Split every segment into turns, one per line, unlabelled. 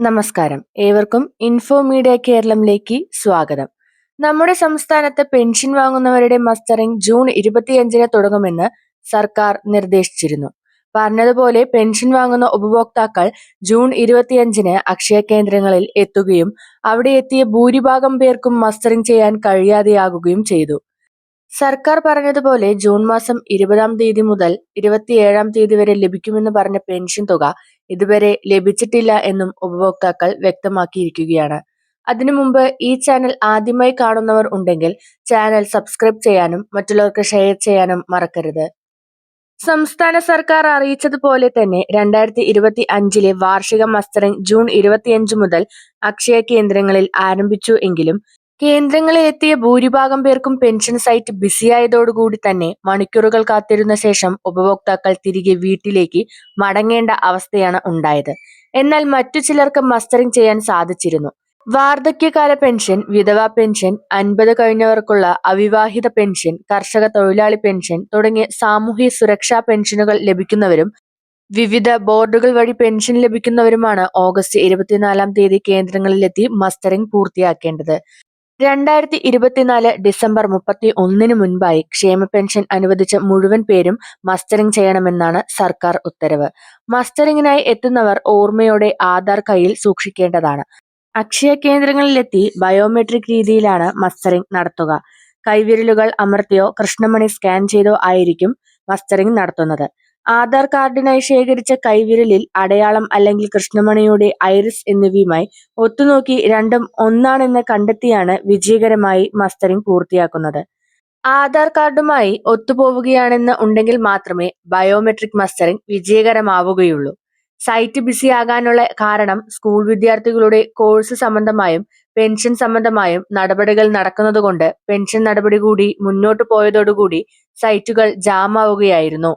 നമസ്കാരം. ഏവർക്കും info media കേരളത്തിലേക്ക് സ്വാഗതം. നമ്മുടെ സംസ്ഥാനത്ത് പെൻഷൻ വാങ്ങുന്നവരുടെ മസ്റ്ററിംഗ് ജൂൺ ഇരുപത്തിയഞ്ചിന് തുടങ്ങുമെന്ന് സർക്കാർ നിർദ്ദേശിച്ചിരുന്നു. പറഞ്ഞതുപോലെ പെൻഷൻ വാങ്ങുന്ന ഉപഭോക്താക്കൾ ജൂൺ ഇരുപത്തിയഞ്ചിന് അക്ഷയ കേന്ദ്രങ്ങളിൽ എത്തുകയും അവിടെ എത്തിയ ഭൂരിഭാഗം പേർക്കും മസ്റ്ററിംഗ് ചെയ്യാൻ കഴിയാതെയാകുകയും ചെയ്തു. സർക്കാർ പറഞ്ഞതുപോലെ ജൂൺ മാസം ഇരുപതാം തീയതി മുതൽ ഇരുപത്തിയേഴാം തീയതി വരെ ലഭിക്കുമെന്ന് പറഞ്ഞ പെൻഷൻ തുക ഇതുവരെ ലഭിച്ചിട്ടില്ല എന്നും ഉപഭോക്താക്കൾ വ്യക്തമാക്കിയിരിക്കുകയാണ്. അതിനു മുമ്പ് ഈ ചാനൽ ആദ്യമായി കാണുന്നവർ ഉണ്ടെങ്കിൽ ചാനൽ സബ്സ്ക്രൈബ് ചെയ്യാനും മറ്റുള്ളവർക്ക് ഷെയർ ചെയ്യാനും മറക്കരുത്. സംസ്ഥാന സർക്കാർ അറിയിച്ചതുപോലെ തന്നെ രണ്ടായിരത്തി ഇരുപത്തി അഞ്ചിലെ വാർഷിക മസ്റ്ററിംഗ് ജൂൺ ഇരുപത്തിയഞ്ച് മുതൽ അക്ഷയ കേന്ദ്രങ്ങളിൽ ആരംഭിച്ചു എങ്കിലും കേന്ദ്രങ്ങളിൽ എത്തിയ ഭൂരിഭാഗം പേർക്കും പെൻഷൻ സൈറ്റ് ബിസിയായതോടുകൂടി തന്നെ മണിക്കൂറുകൾ കാത്തിരുന്ന ശേഷം ഉപഭോക്താക്കൾ തിരികെ വീട്ടിലേക്ക് മടങ്ങേണ്ട അവസ്ഥയാണ് ഉണ്ടായത്. എന്നാൽ മറ്റു ചിലർക്ക് മസ്റ്ററിംഗ് ചെയ്യാൻ സാധിച്ചിരുന്നു. വാർദ്ധക്യകാല പെൻഷൻ വിധവാ പെൻഷൻ അൻപത് കഴിഞ്ഞവർക്കുള്ള അവിവാഹിത പെൻഷൻ കർഷക തൊഴിലാളി പെൻഷൻ തുടങ്ങിയ സാമൂഹ്യ സുരക്ഷാ പെൻഷനുകൾ ലഭിക്കുന്നവരും വിവിധ ബോർഡുകൾ വഴി പെൻഷൻ ലഭിക്കുന്നവരുമാണ് ഓഗസ്റ്റ് ഇരുപത്തിനാലാം തീയതി കേന്ദ്രങ്ങളിലെത്തി മസ്റ്ററിംഗ് പൂർത്തിയാക്കേണ്ടത്. രണ്ടായിരത്തി ഇരുപത്തിനാല് ഡിസംബർ മുപ്പത്തി ഒന്നിന് മുൻപായി ക്ഷേമ പെൻഷൻ അനുവദിച്ച മുഴുവൻ പേരും മസ്റ്ററിംഗ് ചെയ്യണമെന്നാണ് സർക്കാർ ഉത്തരവ്. മസ്റ്ററിംഗിനായി എത്തുന്നവർ ഓർമ്മയോടെ ആധാർ കയ്യിൽ സൂക്ഷിക്കേണ്ടതാണ്. അക്ഷയ കേന്ദ്രങ്ങളിലെത്തി ബയോമെട്രിക് രീതിയിലാണ് മസ്റ്ററിംഗ് നടത്തുക. കൈവിരലുകൾ അമർത്തിയോ കൃഷ്ണമണി സ്കാൻ ചെയ്തോ ആയിരിക്കും മസ്റ്ററിംഗ് നടത്തുന്നത്. ആധാർ കാർഡിനായി ശേഖരിച്ച കൈവിരലിൽ അടയാളം അല്ലെങ്കിൽ കൃഷ്ണമണിയുടെ ഐറിസ് എന്നിവയുമായി ഒത്തുനോക്കി രണ്ടും ഒന്നാണെന്ന് കണ്ടെത്തിയാണ് വിജയകരമായി മസ്റ്ററിംഗ് പൂർത്തിയാക്കുന്നത്. ആധാർ കാർഡുമായി ഒത്തുപോവുകയാണെന്ന് ഉണ്ടെങ്കിൽ മാത്രമേ ബയോമെട്രിക് മസ്റ്ററിംഗ് വിജയകരമാവുകയുള്ളൂ. സൈറ്റ് ബിസി ആകാനുള്ള കാരണം സ്കൂൾ വിദ്യാർത്ഥികളുടെ കോഴ്സ് സംബന്ധമായും പെൻഷൻ സംബന്ധമായും നടപടികൾ നടക്കുന്നതുകൊണ്ട് പെൻഷൻ നടപടി കൂടി മുന്നോട്ടു പോയതോടുകൂടി സൈറ്റുകൾ ജാമാവുകയായിരുന്നു.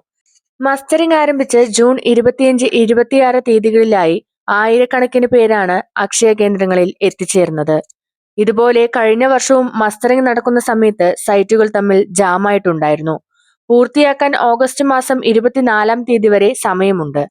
മസ്റ്ററിംഗ് ആരംഭിച്ച് ജൂൺ ഇരുപത്തിയഞ്ച് ഇരുപത്തിയാറ് തീയതികളിലായി ആയിരക്കണക്കിന് പേരാണ് അക്ഷയ കേന്ദ്രങ്ങളിൽ എത്തിച്ചേർന്നത്. ഇതുപോലെ കഴിഞ്ഞ വർഷവും മസ്റ്ററിംഗ് നടക്കുന്ന സമയത്ത് സൈറ്റുകൾ തമ്മിൽ ജാമായിട്ടുണ്ടായിരുന്നു. പൂർത്തിയാക്കാൻ ഓഗസ്റ്റ് മാസം ഇരുപത്തിനാലാം തീയതി വരെ സമയമുണ്ട്.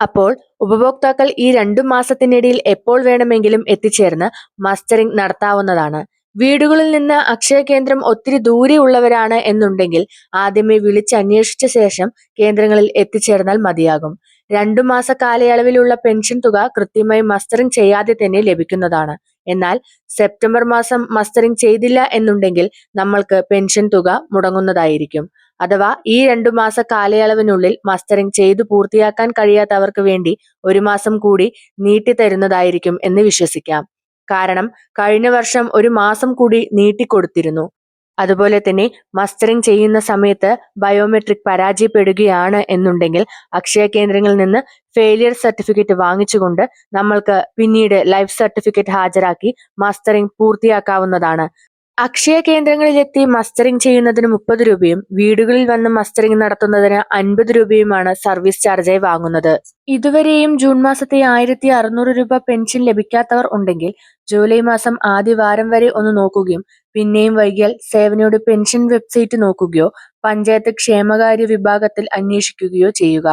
അപ്പോൾ ഉപഭോക്താക്കൾ ഈ രണ്ടു മാസത്തിനിടയിൽ എപ്പോൾ വേണമെങ്കിലും എത്തിച്ചേർന്ന് മസ്റ്ററിംഗ് നടത്താവുന്നതാണ്. വീടുകളിൽ നിന്ന് അക്ഷയ കേന്ദ്രം ഒത്തിരി ദൂരെ ഉള്ളവരാണ് എന്നുണ്ടെങ്കിൽ ആദ്യമേ വിളിച്ചന്വേഷിച്ച ശേഷം കേന്ദ്രങ്ങളിൽ എത്തിച്ചേർന്നാൽ മതിയാകും. രണ്ടു മാസ കാലയളവിലുള്ള പെൻഷൻ തുക കൃത്യമായി മസ്റ്ററിംഗ് ചെയ്യാതെ തന്നെ ലഭിക്കുന്നതാണ്. എന്നാൽ സെപ്റ്റംബർ മാസം മസ്റ്ററിംഗ് ചെയ്തില്ല എന്നുണ്ടെങ്കിൽ നമ്മൾക്ക് പെൻഷൻ തുക മുടങ്ങുന്നതായിരിക്കും. അഥവാ ഈ രണ്ടു മാസ കാലയളവിനുള്ളിൽ മസ്റ്ററിംഗ് ചെയ്തു പൂർത്തിയാക്കാൻ കഴിയാത്തവർക്ക് വേണ്ടി ഒരു മാസം കൂടി നീട്ടിത്തരുന്നതായിരിക്കും എന്ന് വിശ്വസിക്കാം. കാരണം കഴിഞ്ഞ വർഷം ഒരു മാസം കൂടി നീട്ടിക്കൊടുത്തിരുന്നു. അതുപോലെ തന്നെ മസ്റ്ററിംഗ് ചെയ്യുന്ന സമയത്ത് ബയോമെട്രിക് പരാജയപ്പെടുകയാണ് എന്നുണ്ടെങ്കിൽ അക്ഷയ കേന്ദ്രങ്ങളിൽ നിന്ന് ഫെയിലിയർ സർട്ടിഫിക്കറ്റ് വാങ്ങിച്ചുകൊണ്ട് നമ്മൾക്ക് പിന്നീട് ലൈഫ് സർട്ടിഫിക്കറ്റ് ഹാജരാക്കി മസ്റ്ററിംഗ് പൂർത്തിയാക്കാവുന്നതാണ്. അക്ഷയ കേന്ദ്രങ്ങളിലെത്തി മസ്റ്ററിംഗ് ചെയ്യുന്നതിന് മുപ്പത് രൂപയും വീടുകളിൽ വന്ന് മസ്റ്ററിംഗ് നടത്തുന്നതിന് അൻപത് രൂപയുമാണ് സർവീസ് ചാർജായി വാങ്ങുന്നത്. ഇതുവരെയും ജൂൺ മാസത്തെ ആയിരത്തി അറുന്നൂറ് രൂപ പെൻഷൻ ലഭിക്കാത്തവർ ഉണ്ടെങ്കിൽ ജൂലൈ മാസം ആദ്യ വാരം വരെ ഒന്ന് നോക്കുകയും പിന്നെയും വൈകിയാൽ സേവനയുടെ പെൻഷൻ വെബ്സൈറ്റ് നോക്കുകയോ പഞ്ചായത്ത് ക്ഷേമകാര്യ വിഭാഗത്തിൽ അന്വേഷിക്കുകയോ ചെയ്യുക.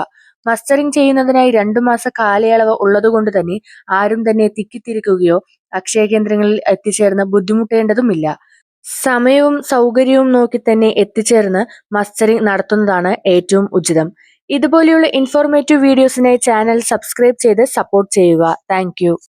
മസ്റ്ററിംഗ് ചെയ്യുന്നതിനായി രണ്ടു മാസ കാലയളവ് ഉള്ളതുകൊണ്ട് തന്നെ ആരും തന്നെ തിക്കിത്തിരിക്കുകയോ അക്ഷയ കേന്ദ്രങ്ങളിൽ എത്തിച്ചേർന്ന് ബുദ്ധിമുട്ടേണ്ടതുമില്ല. സമയവും സൗകര്യവും നോക്കി തന്നെ എത്തിച്ചേർന്ന് മസ്റ്ററിംഗ് നടത്തുന്നതാണ് ഏറ്റവും ഉചിതം. ഇതുപോലെയുള്ള ഇൻഫോർമേറ്റീവ് വീഡിയോസിനായി ചാനൽ സബ്സ്ക്രൈബ് ചെയ്ത് സപ്പോർട്ട് ചെയ്യുക. താങ്ക്